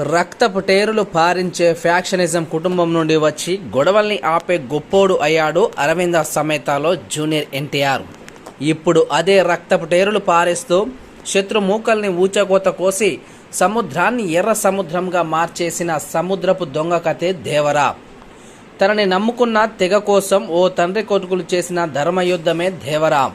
రక్తపు టేరులు పారించే ఫ్యాక్షనిజం కుటుంబం నుండి వచ్చి గొడవల్ని ఆపే గొప్పోడు అయ్యాడు అరవింద సమేతలో జూనియర్ ఎన్టీఆర్. ఇప్పుడు అదే రక్తపు టేరులు పారేస్తూ శత్రు మూకల్ని ఊచకోత కోసి సముద్రాన్ని ఎర్ర సముద్రంగా మార్చేసిన సముద్రపు దొంగ కథే దేవరా. తనని నమ్ముకున్న తెగ కోసం ఓ తండ్రి కొడుకులు చేసిన ధర్మయుద్ధమే దేవరా.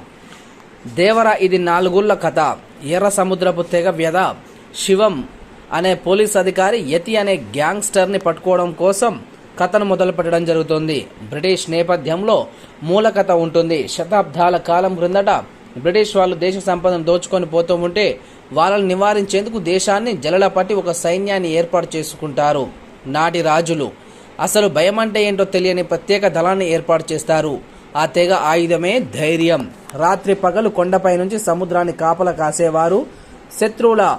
దేవర ఇది నాలుగుళ్ళ కథ. ఎర్ర సముద్రపు తెగ వ్యధ. శివం అనే పోలీస్ అధికారి యతి అనే గ్యాంగ్స్టర్ని పట్టుకోవడం కోసం కథను మొదలుపెట్టడం జరుగుతుంది. బ్రిటిష్ నేపథ్యంలో మూల కథ ఉంటుంది. శతాబ్దాల కాలం క్రిందట బ్రిటిష్ వాళ్ళు దేశ సంపదను దోచుకొని పోతూ ఉంటే వాళ్ళని నివారించేందుకు దేశాన్ని జలల పట్టి ఒక సైన్యాన్ని ఏర్పాటు చేసుకుంటారు. నాటి రాజులు. అసలు భయం అంటే ఏంటో తెలియని ప్రత్యేక దళాన్ని ఏర్పాటు చేస్తారు. ఆ తెగ ఆయుధమే ధైర్యం. రాత్రి పగలు కొండపై నుంచి సముద్రాన్ని కాపల కాసేవారు. శత్రువుల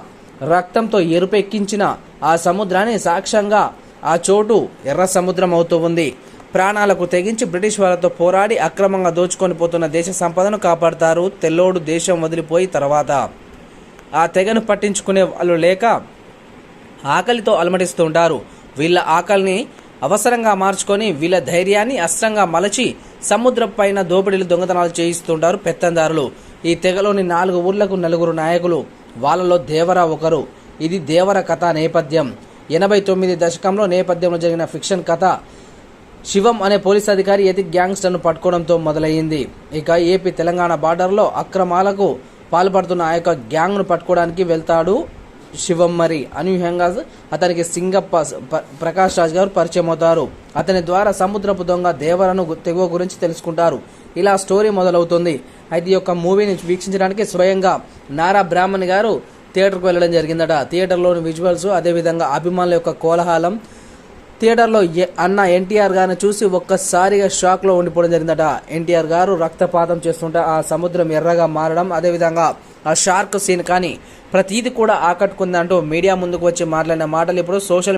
రక్తంతో ఎరుపెక్కించిన ఆ సముద్రాన్ని సాక్ష్యంగా ఆ చోటు ఎర్ర సముద్రం అవుతూ ఉంది. ప్రాణాలకు తెగించి బ్రిటిష్ వాళ్ళతో పోరాడి అక్రమంగా దోచుకొని పోతున్న దేశ సంపదను కాపాడతారు. తెల్లోడు దేశం వదిలిపోయి తర్వాత ఆ తెగను పట్టించుకునే వాళ్ళు లేక ఆకలితో అలమటిస్తుంటారు వీళ్ళ ఆకలిని అవసరంగా మార్చుకొని వీళ్ళ ధైర్యాన్ని అస్త్రంగా మలచి సముద్రం పైన దోపిడీలు దొంగతనాలు చేయిస్తుంటారు పెత్తందారులు. ఈ తెగలోని నాలుగు ఊర్లకు నలుగురు నాయకులు వాళ్ళలో దేవర ఒకరు. ఇది దేవర కథ నేపథ్యం. ఎనభై తొమ్మిది దశకంలో నేపథ్యంలో జరిగిన ఫిక్షన్ కథ. శివం అనే పోలీస్ అధికారి ఎతి గ్యాంగ్స్టర్ను పట్టుకోవడంతో మొదలయ్యింది. ఇక ఏపీ తెలంగాణ బార్డర్లో అక్రమాలకు పాల్పడుతున్న ఆ యొక్క గ్యాంగ్ను పట్టుకోవడానికి వెళ్తాడు శివం మరి అనూహ్యంగా అతనికి సింగప్ప ప్రకాష్ రాజ్ గారు పరిచయం అవుతారు. అతని ద్వారా సముద్రపు దొంగ దేవరను తెగువ గురించి తెలుసుకుంటారు. ఇలా స్టోరీ మొదలవుతుంది. అయితే ఈ యొక్క మూవీని వీక్షించడానికి స్వయంగా నారా బ్రాహ్మణ్ గారు థియేటర్కు వెళ్ళడం జరిగిందట. థియేటర్లోని విజువల్స్ అదేవిధంగా అభిమానుల యొక్క కోలాహలం థియేటర్లో ఎ- అన్న ఎన్టీఆర్ గారిని చూసి ఒక్కసారిగా షాక్లో ఉండిపోవడం జరిగిందట. ఎన్టీఆర్ గారు రక్తపాతం చేస్తుంటే ఆ సముద్రం ఎర్రగా మారడం అదేవిధంగా ఆ షార్క్ సీన్ కానీ ప్రతీది కూడా ఆకట్టుకుందంటూ మీడియా ముందుకు వచ్చి మాట్లాడిన మాటలు ఇప్పుడు సోషల్